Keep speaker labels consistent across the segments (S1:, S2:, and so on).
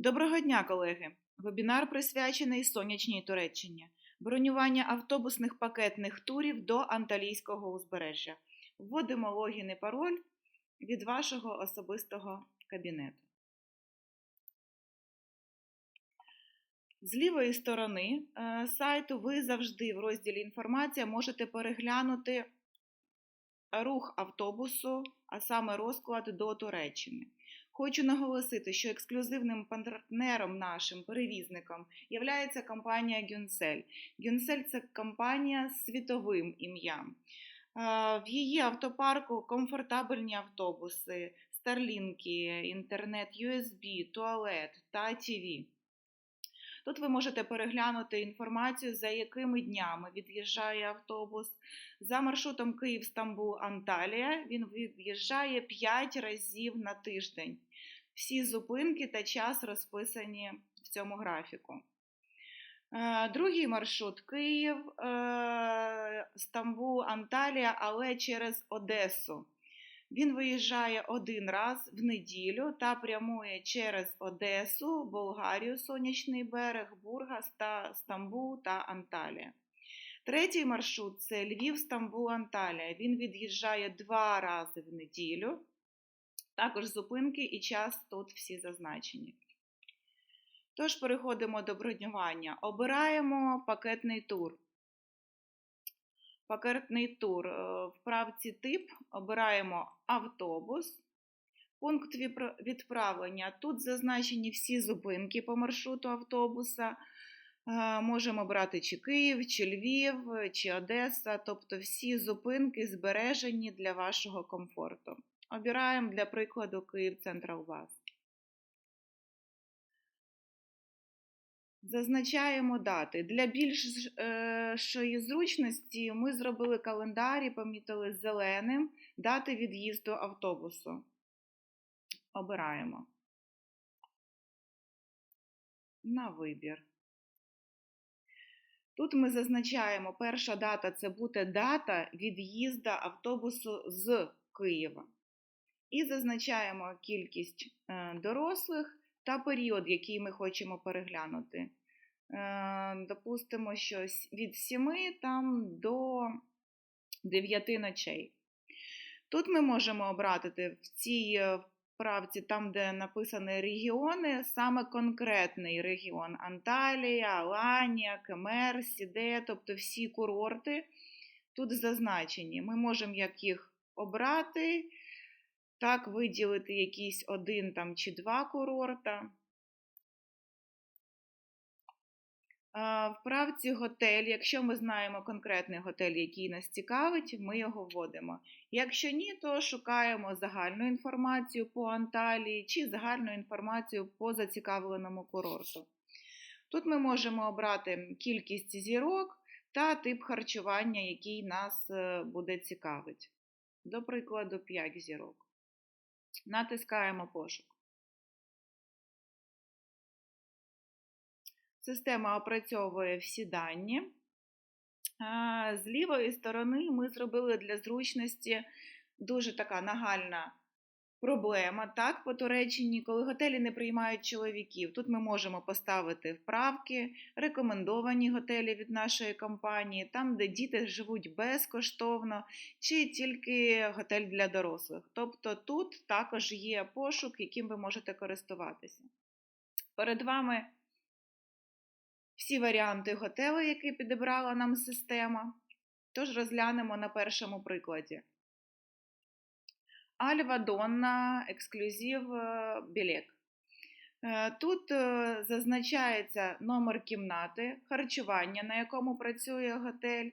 S1: Доброго дня, колеги! Вебінар присвячений сонячній Туреччині. Бронювання автобусних пакетних турів до Анталійського узбережжя. Вводимо логін і пароль від вашого особистого кабінету. З лівої сторони е, сайту ви завжди в розділі Інформація можете переглянути рух автобусу, а саме розклад до Туреччини. Хочу наголосити, що ексклюзивним партнером нашим перевізником є компанія Гюнсель. Гюнсель це компанія з світовим ім'ям. В її автопарку комфортабельні автобуси, старлінки, інтернет, USB, туалет та ТВ. Тут ви можете переглянути інформацію, за якими днями від'їжджає автобус. За маршрутом Київ, Стамбул, Анталія він від'їжджає 5 разів на тиждень. Всі зупинки та час розписані в цьому графіку. Е, другий маршрут Київ, е, Стамбул, Анталія, але через Одесу. Він виїжджає один раз в неділю та прямує через Одесу, Болгарію, Сонячний берег, Бургас та Стамбул та Анталія. Третій маршрут це Львів, Стамбул, Анталія. Він від'їжджає два рази в неділю. Також зупинки і час тут всі зазначені. Тож, переходимо до бронювання. Обираємо пакетний тур. Пакетний тур. Е, в правці тип обираємо автобус. Пункт відправлення. Тут зазначені всі зупинки по маршруту автобуса. Е, можемо брати чи Київ, чи Львів, чи Одеса, тобто всі зупинки збережені для вашого комфорту. Обираємо для прикладу Київ Централ Бас. Зазначаємо дати. Для більшої зручності ми зробили календар і помітили зеленим дати від'їзду автобусу. Обираємо. На вибір. Тут ми зазначаємо, перша дата це буде дата від'їзду автобусу з Києва. І зазначаємо кількість е, дорослих та період, який ми хочемо переглянути. Е, допустимо, що від 7 там, до 9 ночей. Тут ми можемо обрати в цій е, вправці, там, де написані регіони, саме конкретний регіон Анталія, Аланія, Кемер, Сіде, тобто всі курорти тут зазначені. Ми можемо як їх обрати. Так, виділити якийсь один там чи два курорта. В правці готель, якщо ми знаємо конкретний готель, який нас цікавить, ми його вводимо. Якщо ні, то шукаємо загальну інформацію по Анталії чи загальну інформацію по зацікавленому курорту. Тут ми можемо обрати кількість зірок та тип харчування, який нас е, буде цікавить. До прикладу, 5 зірок. Натискаємо пошук. Система опрацьовує всі дані. З лівої сторони ми зробили для зручності дуже така нагальна проблема. Так, по Туреччині, коли готелі не приймають чоловіків, тут ми можемо поставити вправки, рекомендовані готелі від нашої компанії, там, де діти живуть безкоштовно, чи тільки готель для дорослих. Тобто тут також є пошук, яким ви можете користуватися. Перед вами всі варіанти готелю, які підібрала нам система. Тож розглянемо на першому прикладі. Альва Донна ексклюзив е, Білек. Е, тут е, зазначається номер кімнати, харчування, на якому працює готель,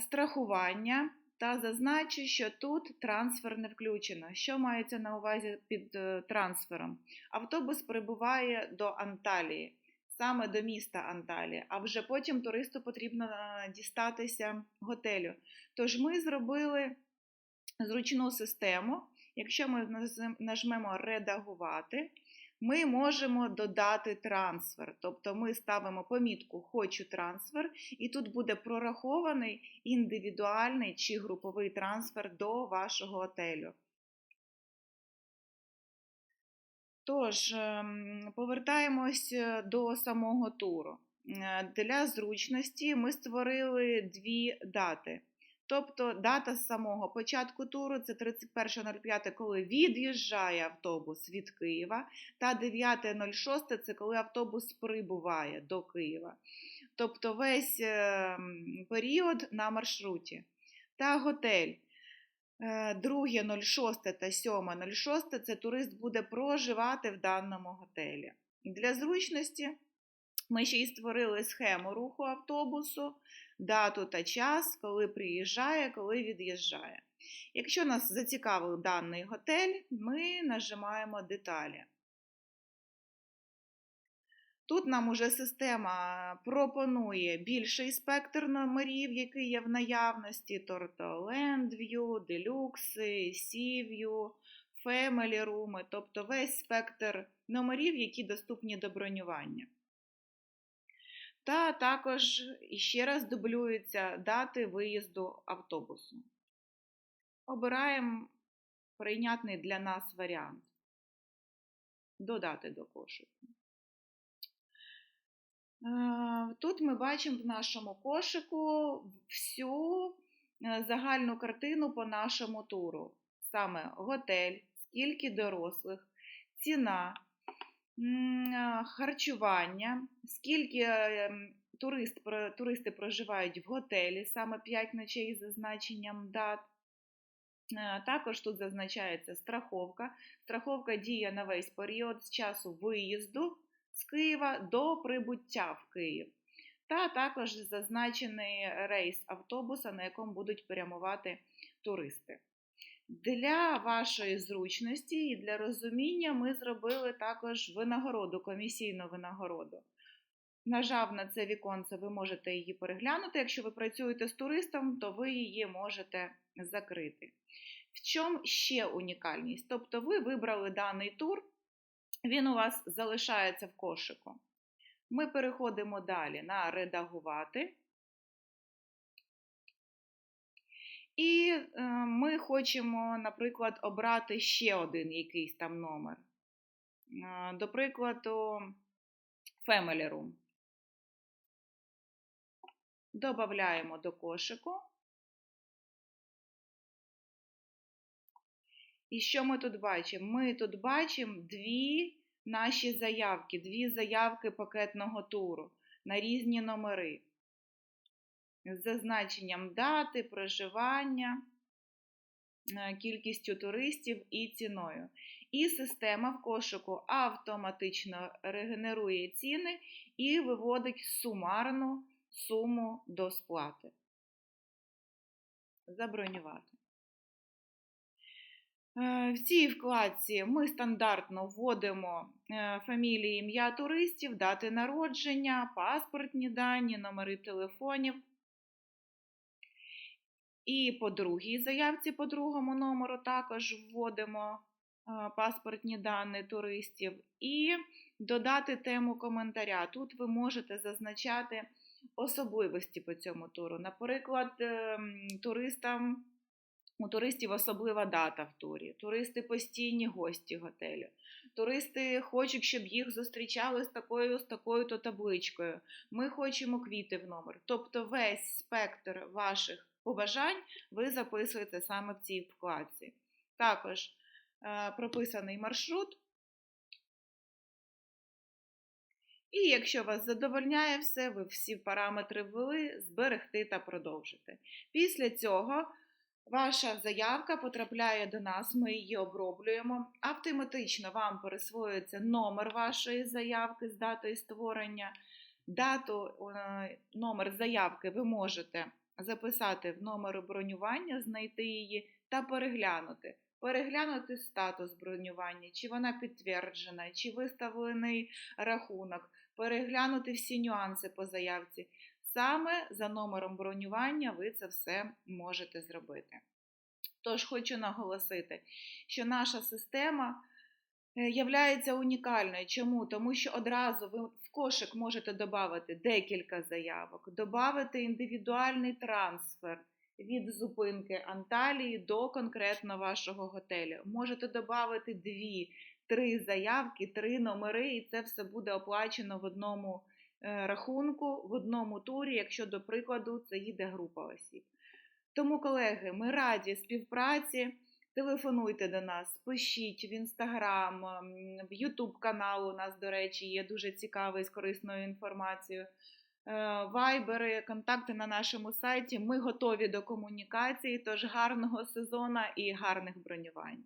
S1: страхування та зазначу, що тут трансфер не включено. Що мається на увазі під трансфером? Автобус прибуває до Анталії, саме до міста Анталія, а вже потім туристу потрібно дістатися готелю. Тож ми зробили зручну систему. Якщо ми нажмемо Редагувати, ми можемо додати трансфер. Тобто ми ставимо помітку Хочу трансфер, і тут буде прорахований індивідуальний чи груповий трансфер до вашого отелю. Тож, ем, повертаємось е, до самого туру. Е, Для зручності ми створили дві дати. Тобто дата з самого початку туру це 31.05, коли від'їжджає автобус від Києва, та 9.06 це коли автобус прибуває до Києва. Тобто весь ем, період на маршруті. Та готель. Е, Друге 06 та 7 06 це турист буде проживати в даному готелі. Для зручності ми ще й створили схему руху автобусу, дату та час, коли приїжджає, коли від'їжджає. Якщо нас зацікавив даний готель, ми нажимаємо деталі. Тут нам уже система пропонує більший спектр номерів, який є в наявності: тобто Landview, Deluxe, Sea View, Family Room, тобто весь спектр номерів, які доступні до бронювання. Та також іще раз дублюються дати виїзду автобусу. Обираємо прийнятний для нас варіант. Додати до кошику. Е, Тут ми бачимо в нашому кошику всю е, загальну картину по нашому туру. Саме готель, скільки дорослих, ціна, харчування, скільки е, турист, туристи проживають в готелі, саме 5 ночей з зазначенням дат. Е, Також тут зазначається страховка. Страховка діє на весь період з часу виїзду з Києва до прибуття в Київ. Та також зазначений рейс автобуса, на якому будуть прямувати туристи. Для вашої зручності і для розуміння ми зробили також винагороду, комісійну винагороду. Нажав на це віконце, ви можете її переглянути. Якщо ви працюєте з туристом, то ви її можете закрити. В чому ще унікальність? Тобто ви вибрали даний тур, він у вас залишається в кошику. Ми переходимо далі на редагувати. І е, ми хочемо, наприклад, обрати ще один якийсь там номер. Е, До прикладу, Family Room. Добавляємо до кошику. І що ми тут бачимо? Ми тут бачимо дві наші заявки, дві заявки пакетного туру на різні номери з зазначенням дати, проживання, е, кількістю туристів і ціною. І система в кошику автоматично регенерує ціни і виводить сумарну суму до сплати. Забронювати. Е, В цій вкладці ми стандартно вводимо е, фамілії, ім'я туристів, дати народження, паспортні дані, номери телефонів. І по другій заявці, по другому номеру також вводимо е, паспортні дані туристів і додати тему коментаря. Тут ви можете зазначати особливості по цьому туру. Наприклад, ем, туристам. У туристів особлива дата в турі. Туристи постійні гості готелю. Туристи хочуть, щоб їх зустрічали з такою з такою то табличкою. Ми хочемо квіти в номер. Тобто весь спектр ваших побажань ви записуєте саме в цій вкладці. Також е, прописаний маршрут. І якщо вас задовольняє все, ви всі параметри ввели, зберегти та продовжити. Після цього Ваша заявка потрапляє до нас, ми її оброблюємо. Автоматично вам пересвоюється номер вашої заявки з датою створення. Дату, е, номер заявки ви можете записати в номер бронювання, знайти її та переглянути. Переглянути статус бронювання, чи вона підтверджена, чи виставлений рахунок, переглянути всі нюанси по заявці. Саме за номером бронювання ви це все можете зробити. Тож хочу наголосити, що наша система є унікальною. Чому? Тому що одразу ви кошик можете додати декілька заявок, додати індивідуальний трансфер від зупинки Анталії до конкретно вашого готелю. Можете додати дві, три заявки, три номери, і це все буде оплачено в одному е, рахунку, в одному турі, якщо, до прикладу, це їде група осіб. Тому, колеги, ми раді співпраці. Телефонуйте до нас, пишіть в інстаграм, в Ютуб канал у нас, до речі, є дуже цікавий з корисною інформацією. Е, Вайбери, контакти на нашому сайті. Ми готові до комунікації, тож гарного сезону і гарних бронювань.